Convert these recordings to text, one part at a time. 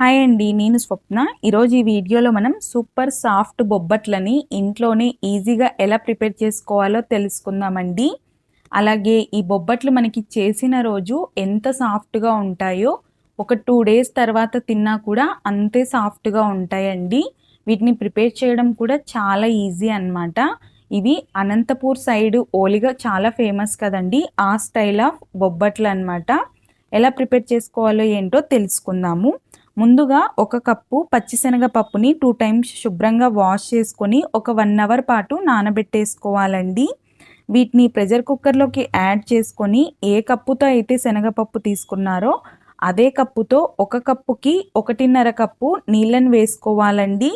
Hi అండి నేను స్వప్న. ఈరోజు ఈ వీడియోలో మనం సూపర్ సాఫ్ట్ బొబ్బట్లని ఇంట్లోనే ఈజీగా ఎలా ప్రిపేర్ చేసుకోవాలో తెలుసుకుందామండి. అలాగే ఈ బొబ్బట్లు మనకి చేసిన రోజు ఎంత సాఫ్ట్గా ఉంటాయో ఒక టూ డేస్ తర్వాత తిన్నా కూడా అంతే సాఫ్ట్గా ఉంటాయండి. వీటిని ప్రిపేర్ చేయడం కూడా చాలా ఈజీ అనమాట ఇవి అనంతపూర్ సైడ్ ఓలిగా చాలా ఫేమస్ కదండి ఆ స్టైల్ ఆఫ్ బొబ్బట్లు అనమాట ఎలా ప్రిపేర్ చేసుకోవాలో ఏంటో తెలుసుకుందాము. ముందుగా ఒక కప్పు పచ్చిశనగపప్పుని టూ టైమ్స్ శుభ్రంగా వాష్ చేసుకొని ఒక వన్ అవర్ పాటు నానబెట్టేసుకోవాలండి. వీటిని ప్రెషర్ కుక్కర్లోకి యాడ్ చేసుకొని ఏ కప్పుతో అయితే శనగపప్పు తీసుకున్నారో అదే కప్పుతో ఒక కప్పుకి ఒకటిన్నర కప్పు నీళ్ళని వేసుకోవాలండి.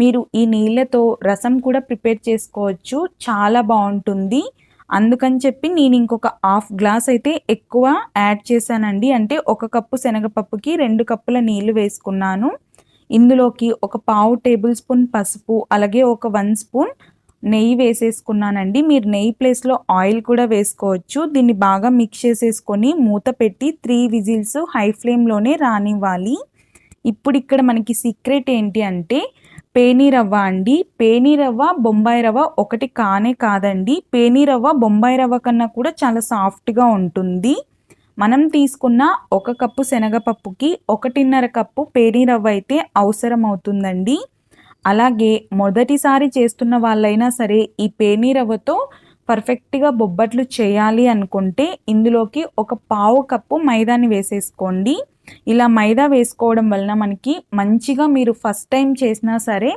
మీరు ఈ నీళ్ళతో రసం కూడా ప్రిపేర్ చేసుకోవచ్చు. చాలా బాగుంటుంది. అందుకని చెప్పి నేను ఇంకొక హాఫ్ గ్లాస్ అయితే ఎక్కువ యాడ్ చేశానండి. అంటే ఒక కప్పు శనగపప్పుకి రెండు కప్పుల నీళ్ళు వేసుకున్నాను. ఇందులోకి ఒక పావు టేబుల్ స్పూన్ పసుపు అలాగే ఒక వన్ స్పూన్ నెయ్యి వేసేసుకున్నానండి. మీరు నెయ్యి ప్లేస్లో ఆయిల్ కూడా వేసుకోవచ్చు. దీన్ని బాగా మిక్స్ చేసేసుకొని మూత పెట్టి త్రీ విజిల్స్ హై ఫ్లేమ్లోనే రానివ్వాలి. ఇప్పుడు ఇక్కడ మనకి సీక్రెట్ ఏంటి అంటే పేనీరవ్వ అండి. పేనీరవ్వ బొంబాయి రవ్వ ఒకటి కానే కాదండి. పేనీరవ్వ బొంబాయి రవ్వ కన్నా కూడా చాలా సాఫ్ట్గా ఉంటుంది. మనం తీసుకున్న ఒక కప్పు శనగపప్పుకి ఒకటిన్నర కప్పు పేనీరవ్వ అయితే అవసరం అవుతుందండి అలాగే మొదటిసారి చేస్తున్న వాళ్ళైనా సరే ఈ పేనీరవ్వతో పర్ఫెక్ట్గా బొబ్బట్లు చేయాలి అనుకుంటే ఇందులోకి ఒక పావు కప్పు మైదాని వేసేసుకోండి. ఇలా మైదా వేసుకోవడం వలన మనకి మంచిగా మీరు ఫస్ట్ టైం చేసినా సరే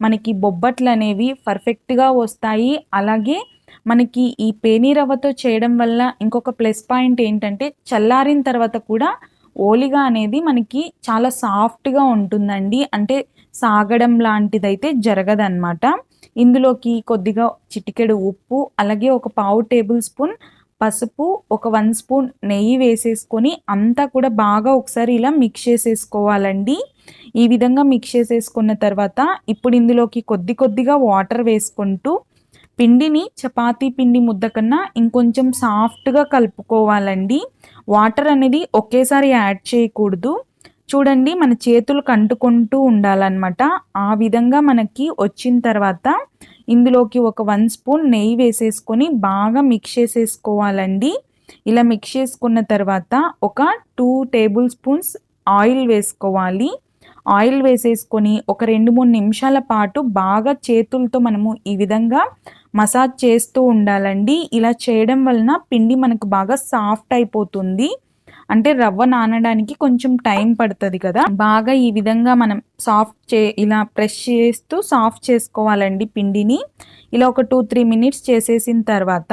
మనకి బొబ్బట్లు అనేవి పర్ఫెక్ట్గా వస్తాయి. అలాగే మనకి ఈ పేనీరవ్వతో చేయడం వల్ల ఇంకొక ప్లస్ పాయింట్ ఏంటంటే చల్లారిన తర్వాత కూడా ఓలిగా అనేది మనకి చాలా సాఫ్ట్గా ఉంటుందండి. అంటే సాగడం లాంటిదైతే జరగదన్నమాట. ఇందులోకి కొద్దిగా చిటికెడు ఉప్పు అలాగే ఒక పావు టేబుల్ స్పూన్ పసుపు ఒక వన్ స్పూన్ నెయ్యి వేసేసుకొని అంతా కూడా బాగా ఒకసారి ఇలా మిక్స్ చేసేసుకోవాలండి. ఈ విధంగా మిక్స్ చేసేసుకున్న తర్వాత ఇప్పుడు ఇందులోకి కొద్ది కొద్దిగా వాటర్ వేసుకుంటూ పిండిని చపాతీ పిండి ముద్ద కన్నా ఇంకొంచెం సాఫ్ట్గా కలుపుకోవాలండి. వాటర్ అనేది ఒకేసారి యాడ్ చేయకూడదు. చూడండి మన చేతులు కంటుకుంటూ ఉండాలన్నమాట. ఆ విధంగా మనకి వచ్చిన తర్వాత ఇందులోకి ఒక వన్ స్పూన్ నెయ్యి వేసేసుకొని బాగా మిక్స్ చేసేసుకోవాలండి. ఇలా మిక్స్ చేసుకున్న తర్వాత ఒక టూ టేబుల్ స్పూన్స్ ఆయిల్ వేసుకోవాలి. ఆయిల్ వేసేసుకొని ఒక రెండు మూడు నిమిషాల పాటు బాగా చేతులతో మనము ఈ విధంగా మసాజ్ చేస్తూ ఉండాలండి. ఇలా చేయడం వలన పిండి మనకు బాగా సాఫ్ట్ అయిపోతుంది. అంటే రవ్వ నానడానికి కొంచెం టైం పడుతుంది కదా. బాగా ఈ విధంగా మనం సాఫ్ట్ చే ఇలా ప్రెస్ చేస్తూ సాఫ్ట్ చేసుకోవాలండి పిండిని. ఇలా ఒక టూ త్రీ మినిట్స్ చేసేసిన తర్వాత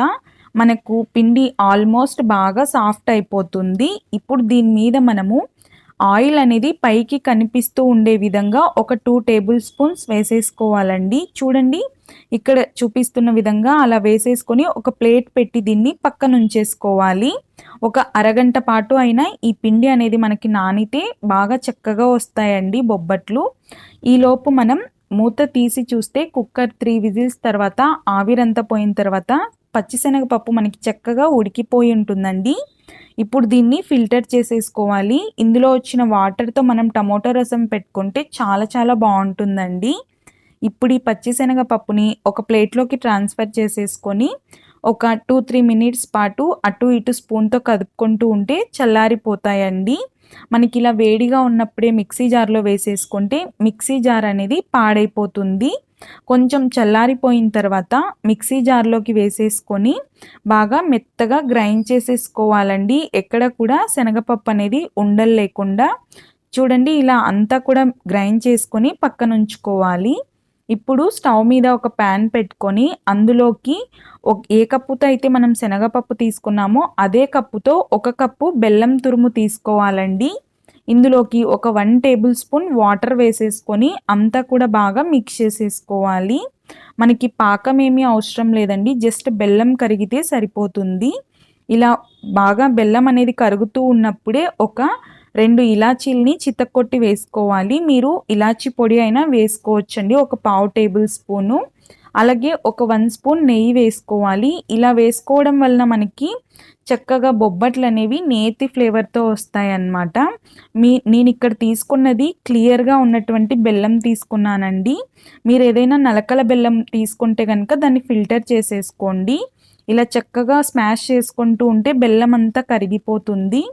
మనకు పిండి ఆల్మోస్ట్ బాగా సాఫ్ట్ అయిపోతుంది. ఇప్పుడు దీని మీద మనము ఆయిల్ అనేది పైకి కనిపిస్తూ ఉండే విధంగా ఒక టూ టేబుల్ స్పూన్స్ వేసేసుకోవాలండి. చూడండి ఇక్కడ చూపిస్తున్న విధంగా అలా వేసేసుకొని ఒక ప్లేట్ పెట్టి దీన్ని పక్కన ఉంచేసుకోవాలి ఒక అరగంట పాటు అయినా ఈ పిండి అనేది మనకి నానితే బాగా చక్కగా వస్తాయండి బొబ్బట్లు. ఈలోపు మనం మూత తీసి చూస్తే కుక్కర్ త్రీ విజిల్స్ తర్వాత ఆవిరంతా పోయిన తర్వాత పచ్చిశనగపప్పు మనకి చక్కగా ఉడికిపోయి ఉంటుందండి. ఇప్పుడు దీన్ని ఫిల్టర్ చేసేసుకోవాలి. ఇందులో వచ్చిన వాటర్తో మనం టమోటా రసం పెట్టుకుంటే చాలా చాలా బాగుంటుందండి. ఇప్పుడు ఈ పచ్చిశనగపప్పుని ఒక ప్లేట్లోకి ట్రాన్స్ఫర్ చేసేసుకొని ఒక టూ త్రీ మినిట్స్ పాటు అటు ఇటు స్పూన్తో కదుపుకుంటూ ఉంటే చల్లారిపోతాయండి. మనకి ఇలా వేడిగా ఉన్నప్పుడే మిక్సీ జార్లో వేసేసుకుంటే మిక్సీ జార్ అనేది పాడైపోతుంది. కొంచెం చల్లారిపోయిన తర్వాత మిక్సీ జార్లోకి వేసేసుకొని బాగా మెత్తగా గ్రైండ్ చేసేసుకోవాలండి. ఎక్కడ కూడా శనగపప్పు అనేది ఉండలు లేకుండా చూడండి ఇలా అంతా కూడా గ్రైండ్ చేసుకొని పక్కన ఉంచుకోవాలి ఇప్పుడు స్టవ్ మీద ఒక ప్యాన్ పెట్టుకొని అందులోకి ఏ కప్పుతో అయితే మనం శనగపప్పు తీసుకున్నామో అదే కప్పుతో ఒక కప్పు బెల్లం తురుము తీసుకోవాలండి. ఇందులోకి ఒక వన్ టేబుల్ స్పూన్ వాటర్ వేసేసుకొని అంతా కూడా బాగా మిక్స్ చేసేసుకోవాలి. మనకి పాకం ఏమీ అవసరం లేదండి. జస్ట్ బెల్లం కరిగితే సరిపోతుంది. ఇలా బాగా బెల్లం అనేది కరుగుతూ ఉన్నప్పుడే ఒక రెండు ఇలాచీల్ని చిత్తకొట్టి వేసుకోవాలి. మీరు ఇలాచి పొడి అయినా వేసుకోవచ్చండి. ఒక పావు టేబుల్ స్పూను. అలాగే ఒక వన్ స్పూన్ నెయ్యి వేసుకోవాలి. ఇలా వేసుకోవడం వలన మనకి చక్కగా బొబ్బట్లు అనేవి నేతి ఫ్లేవర్తో వస్తాయి అన్నమాట మీ నేను ఇక్కడ తీసుకున్నది క్లియర్గా ఉన్నటువంటి బెల్లం తీసుకున్నానండి. మీరు ఏదైనా నలకల బెల్లం తీసుకుంటే కనుక దాన్ని ఫిల్టర్ చేసేసుకోండి. ఇలా చక్కగా స్మాష్ చేసుకుంటూ ఉంటే బెల్లం అంతా కరిగిపోతుంది.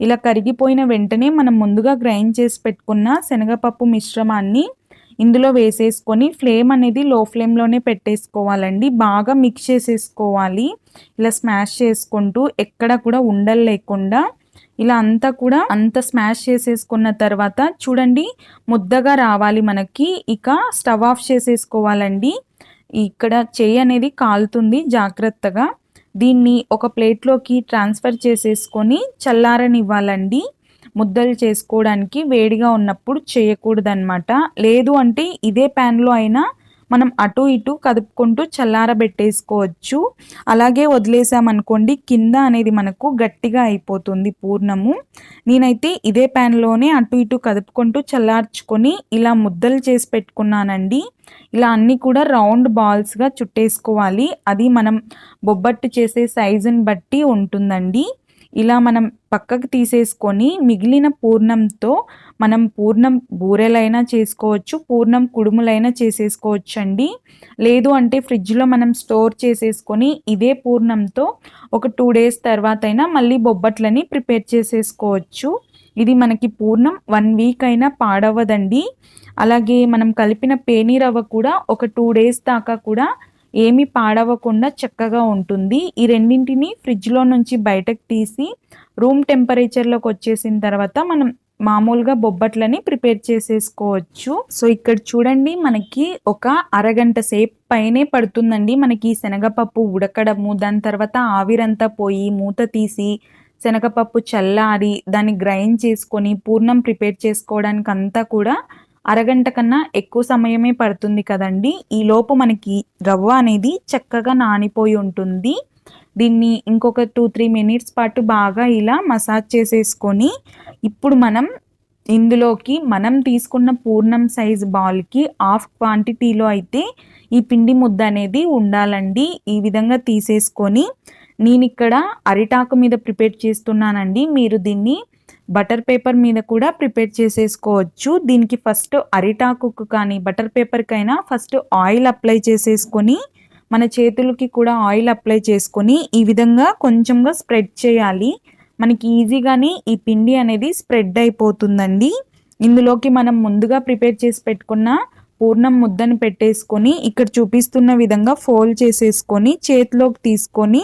ఇలా కరిగిపోయిన వెంటనే మనం ముందుగా గ్రైండ్ చేసి పెట్టుకున్న శనగపప్పు మిశ్రమాన్ని ఇందులో వేసేసుకొని ఫ్లేమ్ అనేది లో ఫ్లేమ్లోనే పెట్టేసుకోవాలండి. బాగా మిక్స్ చేసేసుకోవాలి. ఇలా స్మాష్ చేసుకుంటూ ఎక్కడ కూడా ఉండలు లేకుండా ఇలా అంతా కూడా అంత స్మాష్ చేసేసుకున్న తర్వాత చూడండి ముద్దగా రావాలి మనకి. ఇక స్టవ్ ఆఫ్ చేసేసుకోవాలండి. ఇక్కడ చేయి అనేది కాలుతుంది జాగ్రత్తగా. దీన్ని ఒక ప్లేట్లోకి ట్రాన్స్ఫర్ చేసేసుకొని చల్లారనివ్వాలండి. ముద్దలు చేసుకోవడానికి వేడిగా ఉన్నప్పుడు చేయకూడదనమాట లేదు అంటే ఇదే ప్యాన్లో అయినా మనం అటు ఇటు కదుపుకుంటూ చల్లారబెట్టేసుకోవచ్చు. అలాగే వదిలేసామనుకోండి కింద అనేది మనకు గట్టిగా అయిపోతుంది పూర్ణము. నేనైతే ఇదే ప్యాన్లోనే అటు ఇటు కదుపుకుంటూ చల్లార్చుకొని ఇలా ముద్దలు చేసి పెట్టుకున్నానండి. ఇలా అన్నీ కూడా రౌండ్ బాల్స్గా చుట్టేసుకోవాలి. అది మనం బొబ్బట్టు చేసే సైజుని బట్టి ఉంటుందండి. ఇలా మనం పక్కకు తీసేసుకొని మిగిలిన పూర్ణంతో మనం పూర్ణం బూరెలైనా చేసుకోవచ్చు పూర్ణం కుడుములైనా చేసేసుకోవచ్చు అండి లేదు అంటే ఫ్రిడ్జ్లో మనం స్టోర్ చేసేసుకొని ఇదే పూర్ణంతో ఒక టూ డేస్ తర్వాత అయినా మళ్ళీ బొబ్బట్లని ప్రిపేర్ చేసేసుకోవచ్చు. ఇది మనకి పూర్ణం వన్ వీక్ అయినా పాడవదండి అలాగే మనం కలిపిన పేనీ రవ్వ కూడా ఒక టూ డేస్ దాకా కూడా ఏమీ పాడవకుండా చక్కగా ఉంటుంది. ఈ రెండింటిని ఫ్రిడ్జ్లో నుంచి బయటకు తీసి రూమ్ టెంపరేచర్లోకి వచ్చేసిన తర్వాత మనం మామూలుగా బొబ్బట్లని ప్రిపేర్ చేసేసుకోవచ్చు. సో ఇక్కడ చూడండి మనకి ఒక అరగంట సేపు పైనే పడుతుందండి. మనకి శనగపప్పు ఉడకడము దాని తర్వాత ఆవిరంతా పోయి మూత తీసి శనగపప్పు చల్లారి దాన్ని గ్రైండ్ చేసుకొని పూర్ణం ప్రిపేర్ చేసుకోవడానికి అంతా కూడా అరగంట కన్నా ఎక్కువ సమయమే పడుతుంది కదండి. ఈ లోపు మనకి రవ్వ అనేది చక్కగా నానిపోయి ఉంటుంది. దీన్ని ఇంకొక టూ త్రీ మినిట్స్ పాటు బాగా ఇలా మసాజ్ చేసేసుకొని ఇప్పుడు మనం ఇందులోకి మనం తీసుకున్న పూర్ణం సైజ్ బాల్కి హాఫ్ క్వాంటిటీలో అయితే ఈ పిండి ముద్ద అనేది ఉండాలండి. ఈ విధంగా తీసేసుకొని నేను ఇక్కడ అరిటాకు మీద ప్రిపేర్ చేస్తున్నానండి. మీరు దీన్ని బటర్ పేపర్ మీద కూడా ప్రిపేర్ చేసేసుకోవచ్చు. దీనికి ఫస్ట్ అరిటాకుకు కానీ బటర్ పేపర్కైనా ఫస్ట్ ఆయిల్ అప్లై చేసేసుకొని మన చేతులకి కూడా ఆయిల్ అప్లై చేసుకొని ఈ విధంగా కొంచెంగా స్ప్రెడ్ చేయాలి. మనకి ఈజీగానే ఈ పిండి అనేది స్ప్రెడ్ అయిపోతుందండి. ఇందులోకి మనం ముందుగా ప్రిపేర్ చేసి పెట్టుకున్న పూర్ణం ముద్దను పెట్టేసుకొని ఇక్కడ చూపిస్తున్న విధంగా ఫోల్డ్ చేసేసుకొని చేతిలోకి తీసుకొని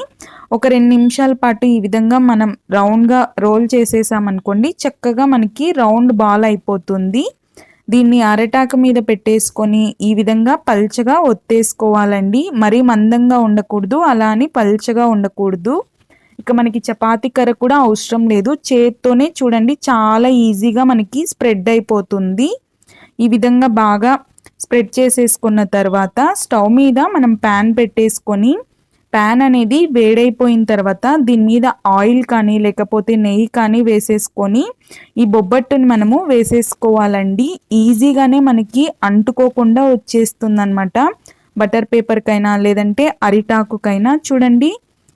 ఒక రెండు నిమిషాల పాటు ఈ విధంగా మనం రౌండ్గా రోల్ చేసేసామనుకోండి చక్కగా మనకి రౌండ్ బాల్ అయిపోతుంది. దీన్ని అరటాకు మీద పెట్టేసుకొని ఈ విధంగా పల్చగా ఒత్తేసుకోవాలండి. మరీ మందంగా ఉండకూడదు అలా అని పల్చగా ఉండకూడదు. ఇక మనకి చపాతీ కర్ర కూడా అవసరం లేదు. చేత్తోనే చూడండి చాలా ఈజీగా మనకి స్ప్రెడ్ అయిపోతుంది. ఈ విధంగా బాగా స్ప్రెడ్ చేసేసుకున్న తర్వాత స్టవ్ మీద మనం ప్యాన్ పెట్టేసుకొని ప్యాన్ అనేది వేడైపోయిన తర్వాత దీని మీద ఆయిల్ కానీ లేకపోతే నెయ్యి కానీ వేసేసుకొని ఈ బొబ్బట్టుని మనము వేసేసుకోవాలండి. ఈజీగానే మనకి అంటుకోకుండా వచ్చేస్తుందనమాట బటర్ పేపర్కైనా లేదంటే అరిటాకుకైనా చూడండి.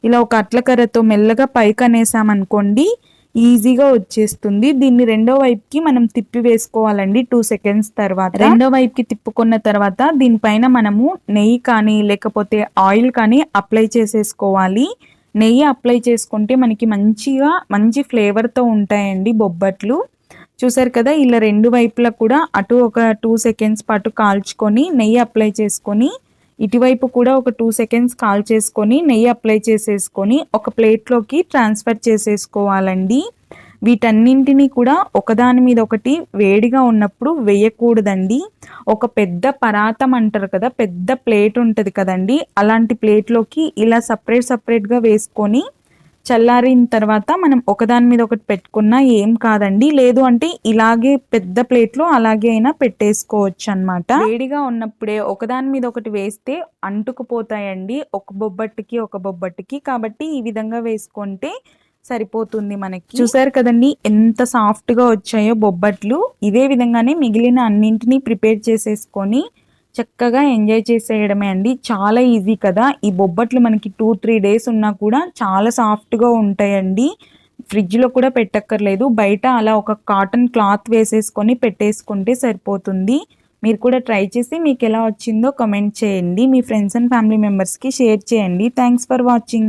ఇలా ఒక అట్లకర్రతో మెల్లగా పైకి అనేసామనుకోండి ఈజీగా వచ్చేస్తుంది. దీన్ని రెండో వైపుకి మనం తిప్పి వేసుకోవాలండి టూ సెకండ్స్ తర్వాత. రెండో వైపుకి తిప్పుకున్న తర్వాత దీనిపైన మనము నెయ్యి కానీ లేకపోతే ఆయిల్ కానీ అప్లై చేసేసుకోవాలి. నెయ్యి అప్లై చేసుకుంటే మనకి మంచిగా మంచి ఫ్లేవర్తో ఉంటాయండి బొబ్బట్లు. చూసారు కదా ఇలా రెండు వైపులా కూడా అటు ఒక టూ సెకండ్స్ పాటు కాల్చుకొని నెయ్యి అప్లై చేసుకొని ఇటువైపు కూడా ఒక టూ సెకండ్స్ కాల్ చేసుకొని నెయ్యి అప్లై చేసేసుకొని ఒక ప్లేట్లోకి ట్రాన్స్ఫర్ చేసేసుకోవాలండి. వీటన్నింటినీ కూడా ఒకదాని మీద ఒకటి వేడిగా ఉన్నప్పుడు వేయకూడదండి. ఒక పెద్ద పరాతం అంటారు కదా పెద్ద ప్లేట్ ఉంటుంది కదండి. అలాంటి ప్లేట్లోకి ఇలా సపరేట్ సపరేట్గా వేసుకొని చల్లారిన తర్వాత మనం ఒకదాని మీద ఒకటి పెట్టుకున్నా ఏం కాదండి. లేదు అంటే ఇలాగే పెద్ద ప్లేట్లో అలాగే అయినా పెట్టేసుకోవచ్చు అనమాట వేడిగా ఉన్నప్పుడే ఒకదాని మీద ఒకటి వేస్తే అంటుకుపోతాయండి. ఒక బొబ్బట్టుకి ఒక బొబ్బట్టుకి. కాబట్టి ఈ విధంగా వేసుకుంటే సరిపోతుంది మనకి. చూసారు కదండి ఎంత సాఫ్ట్గా వచ్చాయో బొబ్బట్లు. ఇదే విధంగానే మిగిలిన అన్నింటినీ ప్రిపేర్ చేసేసుకొని చక్కగా ఎంజాయ్ చేసేయడమే అండి. చాలా ఈజీ కదా. ఈ బొబ్బట్లు మనకి టూ త్రీ డేస్ ఉన్నా కూడా చాలా సాఫ్ట్గా ఉంటాయండి. ఫ్రిడ్జ్లో కూడా పెట్టక్కర్లేదు. బయట అలా ఒక కాటన్ క్లాత్ వేసేసుకొని పెట్టేసుకుంటే సరిపోతుంది. మీరు కూడా ట్రై చేసి మీకు ఎలా వచ్చిందో కమెంట్ చేయండి. మీ ఫ్రెండ్స్ అండ్ ఫ్యామిలీ మెంబర్స్కి షేర్ చేయండి. Thanks for watching.